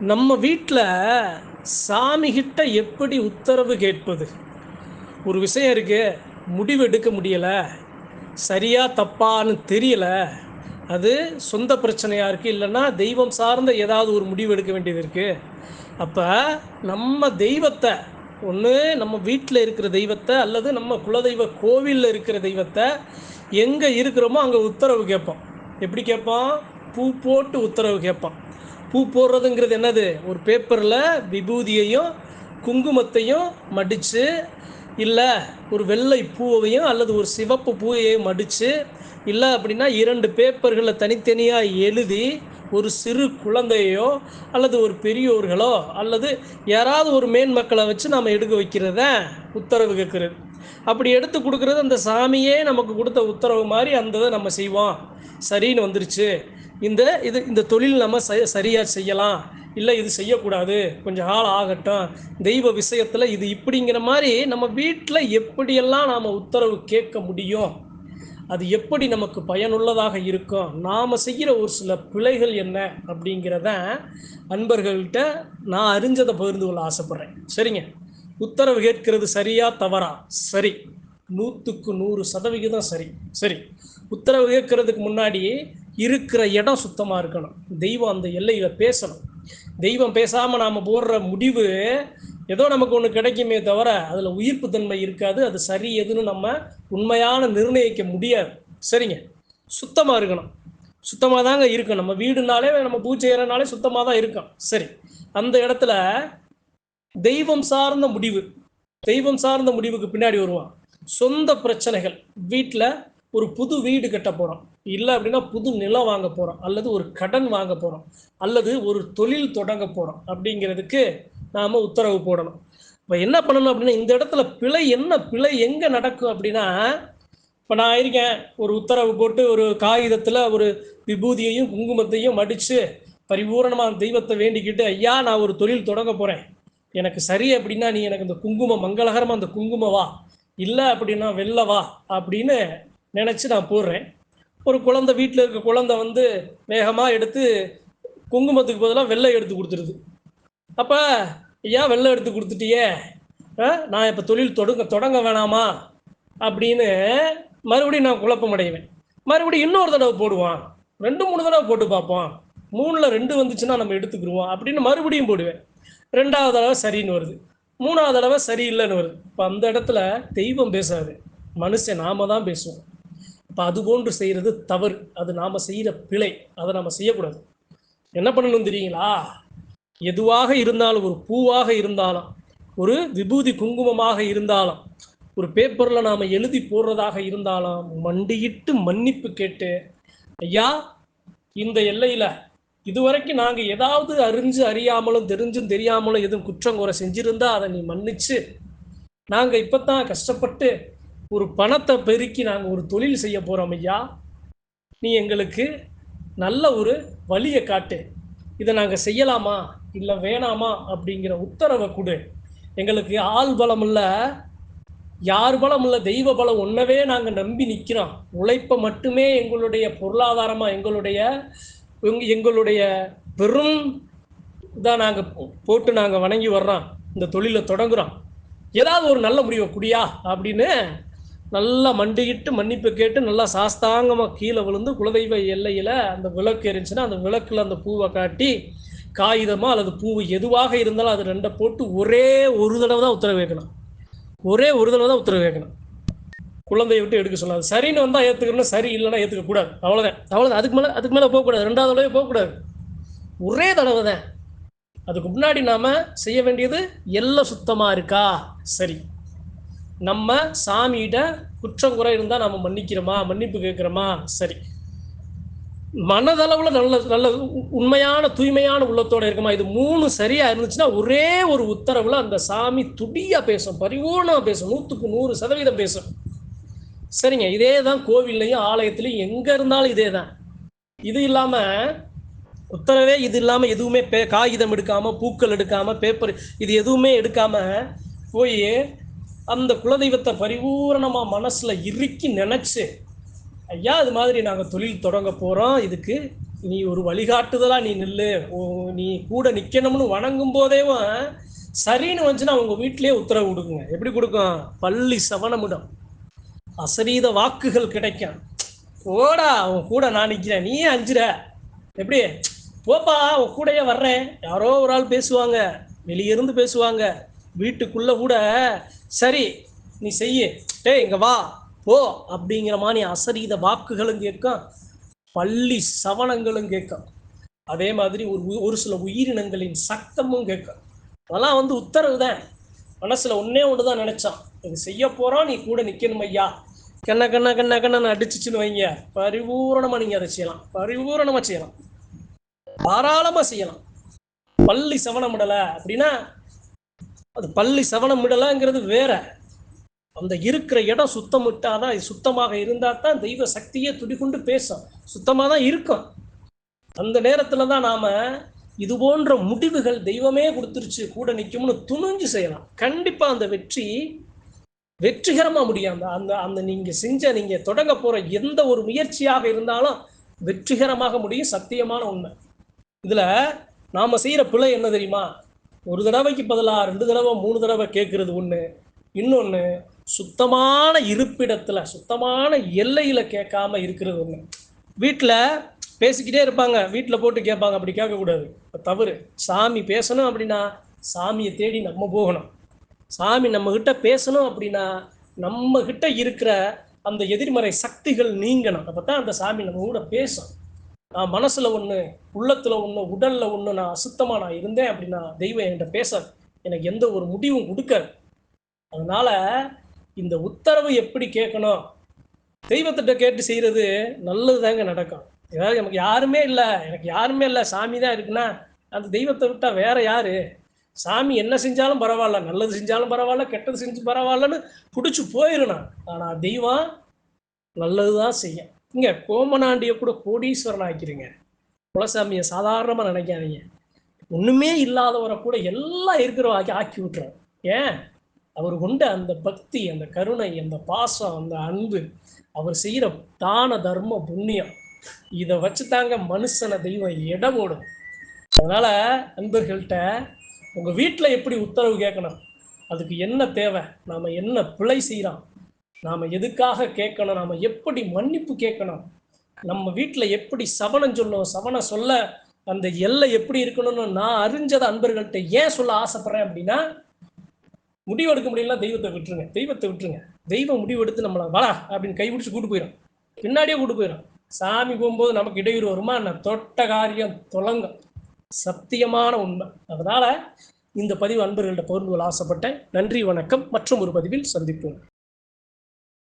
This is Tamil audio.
நம்ம வீட்டில் சாமிகிட்ட எப்படி உத்தரவு கேட்பது? ஒரு விஷயம் இருக்குது முடிவு எடுக்க முடியலை சரியா தப்பான்னு தெரியல அது சொந்த பிரச்சனையாக இருக்குது இல்லைன்னா தெய்வம் சார்ந்த ஏதாவது ஒரு முடிவு எடுக்க வேண்டியது இருக்குது அப்போ நம்ம தெய்வத்தை ஒன்று நம்ம வீட்டில் இருக்கிற தெய்வத்தை அல்லது நம்ம குலதெய்வ கோவிலில் இருக்கிற தெய்வத்தை எங்கே இருக்கிறோமோ அங்கே உத்தரவு கேட்போம் எப்படி கேட்போம் பூ போட்டு உத்தரவு கேட்போம் பூ போடுறதுங்கிறது என்னது? ஒரு பேப்பரில் விபூதியையும் குங்குமத்தையும் மடித்து இல்லை ஒரு வெள்ளை பூவையும் அல்லது ஒரு சிவப்பு பூவையும் மடித்து இல்லை அப்படின்னா இரண்டு பேப்பர்களை தனித்தனியாக எழுதி ஒரு சிறு குழந்தையோ அல்லது ஒரு பெரியோர்களோ அல்லது யாராவது ஒரு மேன்மக்களை வச்சு நாம் எடுக்க வைக்கிறத உத்தரவு கேட்குறது அப்படி எடுத்து கொடுக்குறது அந்த சாமியே நமக்கு கொடுத்த உத்தரவு மாதிரி அந்த இதை நம்ம செய்வோம். சரின்னு வந்துருச்சு. இந்த இது இந்த தொழில் நம்ம ச சரியாக செய்யலாம். இல்லை இது செய்யக்கூடாது. கொஞ்சம் ஆள் ஆகட்டும். தெய்வ விஷயத்தில் இது இப்படிங்கிற மாதிரி நம்ம வீட்டில் எப்படியெல்லாம் நாம் உத்தரவு கேட்க முடியும்? அது எப்படி நமக்கு பயனுள்ளதாக இருக்கும்? நாம் செய்கிற ஒரு சில பிழைகள் என்ன அப்படிங்கிறத அன்பர்கள்கிட்ட நான் அறிஞ்சதை பகிர்ந்து கொள்ள ஆசைப்பட்றேன். சரிங்க? உத்தரவு கேட்கிறது சரியா தவறா? சரி. நூற்றுக்கு நூறு சதவிகிதம் சரி. சரி. உத்தரவு கேட்கறதுக்கு முன்னாடி இருக்கிற இடம் சுத்தமாக இருக்கணும். தெய்வம் அந்த எல்லையில் பேசணும். தெய்வம் பேசாமல் நாம் போடுற முடிவு ஏதோ நமக்கு ஒன்று கிடைக்குமே தவிர அதில் உயிர்ப்பு தன்மை இருக்காது. அது சரி எதுன்னு நம்ம உண்மையான நிர்ணயிக்க முடியாது. சரிங்க? சுத்தமாக இருக்கணும். சுத்தமாக தாங்க இருக்கும் நம்ம வீடுனாலே நம்ம பூஜை செய்கிறனாலே சுத்தமாக தான் இருக்கும் சரி. அந்த இடத்துல தெய்வம் சார்ந்த முடிவு. தெய்வம் சார்ந்த முடிவுக்கு பின்னாடி வருவான். சொந்த பிரச்சனைகள். வீட்டில் ஒரு புது வீடு கட்ட போகிறோம் இல்லை அப்படின்னா புது நிலம் வாங்க போகிறோம் அல்லது ஒரு கடன் வாங்க போகிறோம் அல்லது ஒரு தொழில் தொடங்க போகிறோம் அப்படிங்கிறதுக்கு நாம் உத்தரவு போடணும். இப்போ என்ன பண்ணணும் அப்படின்னா இந்த இடத்துல பிழை என்ன? பிழை எங்கே நடக்கும் அப்படின்னா இப்போ நான் இருக்கேன். ஒரு உத்தரவு போட்டு ஒரு காகிதத்தில் ஒரு விபூதியையும் குங்குமத்தையும் மடித்து பரிபூரணமாக தெய்வத்தை வேண்டிக்கிட்டு ஐயா நான் ஒரு தொழில் தொடங்க போகிறேன் எனக்கு சரி அப்படின்னா நீ எனக்கு இந்த குங்குமம் மங்களகரமாக அந்த குங்குமவா இல்லை அப்படின்னா வெள்ளவா அப்படின்னு நினச்சி நான் போடுறேன். ஒரு குழந்தை வீட்டில் இருக்க குழந்தை வந்து வேகமாக எடுத்து குங்குமத்துக்கு பதிலாக வெள்ளை எடுத்து கொடுத்துருது. அப்போ ஏன் வெள்ளை எடுத்து கொடுத்துட்டியே? ஆ, நான் இப்போ தொழில் தொடங்க தொடங்க வேணாமா? அப்படின்னு மறுபடியும் நான் குழப்பம் அடைவேன் மறுபடியும் இன்னொரு தடவை போடுவான். ரெண்டு மூணு தடவை போட்டு பார்ப்போம் மூணில் ரெண்டு வந்துச்சுன்னா நம்ம எடுத்துக்கிருவோம் அப்படின்னு மறுபடியும் போடுவேன். ரெண்டாவது தடவை சரின்னு வருது. மூணாவது தடவை சரியில்லைன்னு வருது. இப்போ அந்த இடத்துல தெய்வம் பேசாது. மனுஷன் நாம தான் பேசுவோம். இப்போ அது போன்று செய்கிறது தவறு. அது நாம் செய்கிற பிழை. அதை நாம் செய்யக்கூடாது. என்ன பண்ணணும் தெரியுங்களா? எதுவாக இருந்தாலும் ஒரு பூவாக இருந்தாலும் ஒரு விபூதி குங்குமமாக இருந்தாலும் ஒரு பேப்பரில் நாம் எழுதி போடுறதாக இருந்தாலும் மண்டியிட்டு மன்னிப்பு கேட்டு ஐயா இந்த எல்லையில் இதுவரைக்கும் நாங்கள் ஏதாவது அறிஞ்சு அறியாமலும் தெரிஞ்சும் தெரியாமலும் எதுவும் குற்றம் குறை செஞ்சுருந்தா அதை நீ மன்னிச்சு நாங்கள் இப்போ தான் கஷ்டப்பட்டு ஒரு பணத்தை பெருக்கி நாங்கள் ஒரு தொழில் செய்ய போகிறோம் ஐயா. நீ எங்களுக்கு நல்ல ஒரு வழியை காட்டு. இதை நாங்கள் செய்யலாமா? இல்லை வேணாமா? அப்படிங்கிற உத்தரவை கொடு. எங்களுக்கு ஆள் பலம் இல்லை. யார் பலம் இல்லை? தெய்வ பலம் ஒன்றவே நாங்கள் நம்பி நிற்கிறோம் உழைப்பை மட்டுமே எங்களுடைய பொருளாதாரமாக எங்களுடைய எங்களுடைய பெரும் இதாக நாங்கள் போட்டு நாங்கள் வணங்கி வர்றோம். இந்த தொழிலை தொடங்குறோம். ஏதாவது ஒரு நல்ல முடிவை குடியா? அப்படின்னு நல்லா மண்டிக்கிட்டு மன்னிப்பு கேட்டு நல்லா சாஸ்தாங்கமாக கீழே விழுந்து குலதெய்வ எல்லையில் அந்த விளக்கு எரிஞ்சுன்னா அந்த விளக்கில் அந்த பூவை காட்டி காகிதமாக அல்லது பூ எதுவாக இருந்தாலும் அது ரெண்டை போட்டு ஒரே ஒரு தடவை தான் உத்தரவு வைக்கணும் ஒரே ஒரு தடவை தான் உத்தரவு வைக்கணும் குழந்தையை விட்டு எடுக்க சொல்லாது. சரின்னு வந்தால் ஏற்றுக்கணும் சரி இல்லைன்னா ஏற்றுக்கக்கூடாது அவ்வளோதான் அவ்வளோதான் அதுக்கு மேலே அதுக்கு மேலே போகக்கூடாது ரெண்டாவது தடவை போகக்கூடாது ஒரே தடவை தான். அதுக்கு முன்னாடி நாம் செய்ய வேண்டியது எல்லாம் சுத்தமாக இருக்கா? சரி. நம்ம சாமிகிட்ட குற்றம் குறை இருந்தால் நம்ம மன்னிக்கிறோமா? மன்னிப்பு கேட்குறோமா? சரி. மனதளவில் நல்ல நல்ல உண்மையான தூய்மையான உள்ளத்தோட இருக்குமா? இது மூணு சரியாக இருந்துச்சுன்னா ஒரே ஒரு உத்தரவில் அந்த சாமி துடியாக பேசும் பரிபூர்ணமாக பேசும் நூற்றுக்கு நூறு சதவீதம் பேசும். சரிங்க இதே தான் கோவில்லையும் ஆலயத்துலையும் எங்கே இருந்தாலும் இதே தான் இது இல்லாமல் உத்தரவே இது இல்லாமல் எதுவுமே பே காகிதம் எடுக்காமல் பூக்கள் எடுக்காமல் பேப்பர் இது எதுவுமே எடுக்காமல் போய் அந்த குலதெய்வத்தை பரிபூரணமாக மனசில் இறுக்கி நினச்சி ஐயா இது மாதிரி நாங்கள் தொழில் தொடங்க போகிறோம் இதுக்கு நீ ஒரு வழிகாட்டுதலாக நீ நில்லு. நீ கூட நிற்கணும்னு வணங்கும் போதேவும் சரின்னு வந்துச்சுன்னா அவங்க வீட்டிலேயே உத்தரவு கொடுக்குங்க. எப்படி கொடுக்கும்? பள்ளி சவனமிடம் அசரீத வாக்குகள் கிடைக்கும். போடா அவன் கூட நான் நிற்கிறேன் நீ அஞ்சுற. எப்படி? போப்பா அவன் கூடயே வர்றேன். யாரோ ஒரு ஆள் பேசுவாங்க. வெளியிருந்து பேசுவாங்க. வீட்டுக்குள்ளே கூட சரி நீ செய்ய. டேய் இங்க வா. போ அப்படிங்கிற மாதிரி அசரீத வாக்குகளும் கேட்கும். பள்ளி சவனங்களும் கேட்கும். அதே மாதிரி ஒரு ஒரு சில உயிரினங்களின் சத்தமும் கேட்கும். அதெல்லாம் வந்து உத்தரவு தான். மனசுல ஒன்னே ஒன்று தான் நினைச்சான். இது செய்ய போறோம் நீ கூட நிக்கணும் ஐயா. கண்ண கண்ண கண்ண கண்ணன்னு அடிச்சுச்சுன்னு வைங்க. பரிபூரணமா நீங்க அதை செய்யலாம். பரிபூரணமா செய்யலாம். தாராளமா செய்யலாம். பள்ளி சவணமிடலை அப்படின்னா அது பள்ளி சவனமிடலாங்கிறது வேற. அந்த இருக்கிற இடம் சுத்தமிட்டாதான் இது சுத்தமாக இருந்தால் தான் தெய்வ சக்தியே துடிகொண்டு பேசும். சுத்தமாக தான் இருக்கும். அந்த நேரத்தில் தான் நாம் இது போன்ற முடிவுகள் தெய்வமே கொடுத்துருச்சு கூட நிற்கும்னு துணிஞ்சு செய்யலாம். கண்டிப்பாக அந்த வெற்றி வெற்றிகரமாக முடியும். அந்த அந்த அந்த நீங்கள் செஞ்ச நீங்கள் தொடங்க போகிற எந்த ஒரு முயற்சியாக இருந்தாலும் வெற்றிகரமாக முடியும் சத்தியமான உண்மை. இதில் நாம் செய்கிற பிழை என்ன தெரியுமா? ஒரு தடவைக்கு பதிலாக ரெண்டு தடவை மூணு தடவை கேட்குறது ஒன்று இன்னொன்று சுத்தமான இருப்பிடத்தில் சுத்தமான எல்லையில் கேட்காம இருக்கிறது ஒன்று வீட்டில் பேசிக்கிட்டே இருப்பாங்க. வீட்டில் போட்டு கேட்பாங்க. அப்படி கேட்கக்கூடாது. இப்போ தவறு. சாமி பேசணும் அப்படின்னா சாமியை தேடி நம்ம போகணும். சாமி நம்மக்கிட்ட பேசணும் அப்படின்னா நம்ம இருக்கிற அந்த எதிர்மறை சக்திகள் நீங்கணும். அப்போ தான் அந்த சாமி நம்ம கூட பேசும். நான் மனசுல ஒன்று உள்ளத்துல ஒன்று உடல்ல ஒன்று நான் அசுத்தமா நான் இருந்தேன் அப்படின்னா தெய்வம் என்கிட்ட பேச எனக்கு எந்த ஒரு முடிவும் கொடுக்காது. அதனால இந்த உத்தரவு எப்படி கேட்கணும்? தெய்வத்திட்ட கேட்டு செய்யறது நல்லதுதாங்க நடக்கும். ஏதாவது நமக்கு யாருமே இல்லை எனக்கு யாருமே இல்லை சாமி தான் இருக்குன்னா அந்த தெய்வத்தை விட்டா வேற யாரு? சாமி என்ன செஞ்சாலும் பரவாயில்ல நல்லது செஞ்சாலும் பரவாயில்ல கெட்டது செஞ்சு பரவாயில்லன்னு பிடிச்சி போயிடணும் ஆனால் தெய்வம் நல்லது தான் செய்யும். இங்க கோமனாண்டிய கூட கோடீஸ்வரன் ஆக்கிறீங்க குலசாமியை சாதாரணமாக நினைக்காதீங்க. ஒண்ணுமே இல்லாதவரை கூட எல்லாம் இருக்கிற ஆக்கி ஆக்கி விட்டுறோம். ஏன்? அவர் கொண்ட அந்த பக்தி அந்த கருணை அந்த பாசம் அந்த அன்பு அவர் செய்கிற தான தர்ம புண்ணியம் இதை வச்சு தாங்க மனுஷனை தெய்வம் இடம் ஓடும் அதனால நண்பர்கள்ட்ட உங்கள் வீட்டில் எப்படி உத்தரவு கேட்கணும்? அதுக்கு என்ன தேவை? நாம் என்ன பிழை செய்கிறோம் நாம் எதுக்காக கேட்கணும்? நாம் எப்படி மன்னிப்பு கேட்கணும்? நம்ம வீட்டில் எப்படி சவனம் சொல்லணும்? சவனம் சொல்ல அந்த எல்லை எப்படி இருக்கணும்னு நான் அறிஞ்சதை அன்பர்கள்ட்ட ஏன் சொல்ல ஆசைப்படுறேன் அப்படின்னா முடிவு எடுக்க தெய்வத்தை விட்டுருங்க. தெய்வத்தை விட்டுருங்க. தெய்வம் முடிவு எடுத்து நம்மளை வாடா அப்படின்னு கைபிடிச்சு கூட்டு போயிடும் பின்னாடியே கூட்டு போயிடும் சாமி போகும்போது நமக்கு இடையூறு வருமா நான் தொட்ட காரியம் தொலங்கும். சத்தியமான உண்மை. அதனால் இந்த பதிவு அன்பர்கள்ட்ட பகிர்ந்து கொள்ள ஆசைப்பட்டேன். நன்றி வணக்கம். மற்றும் ஒரு பதிவில் சந்திப்போம்.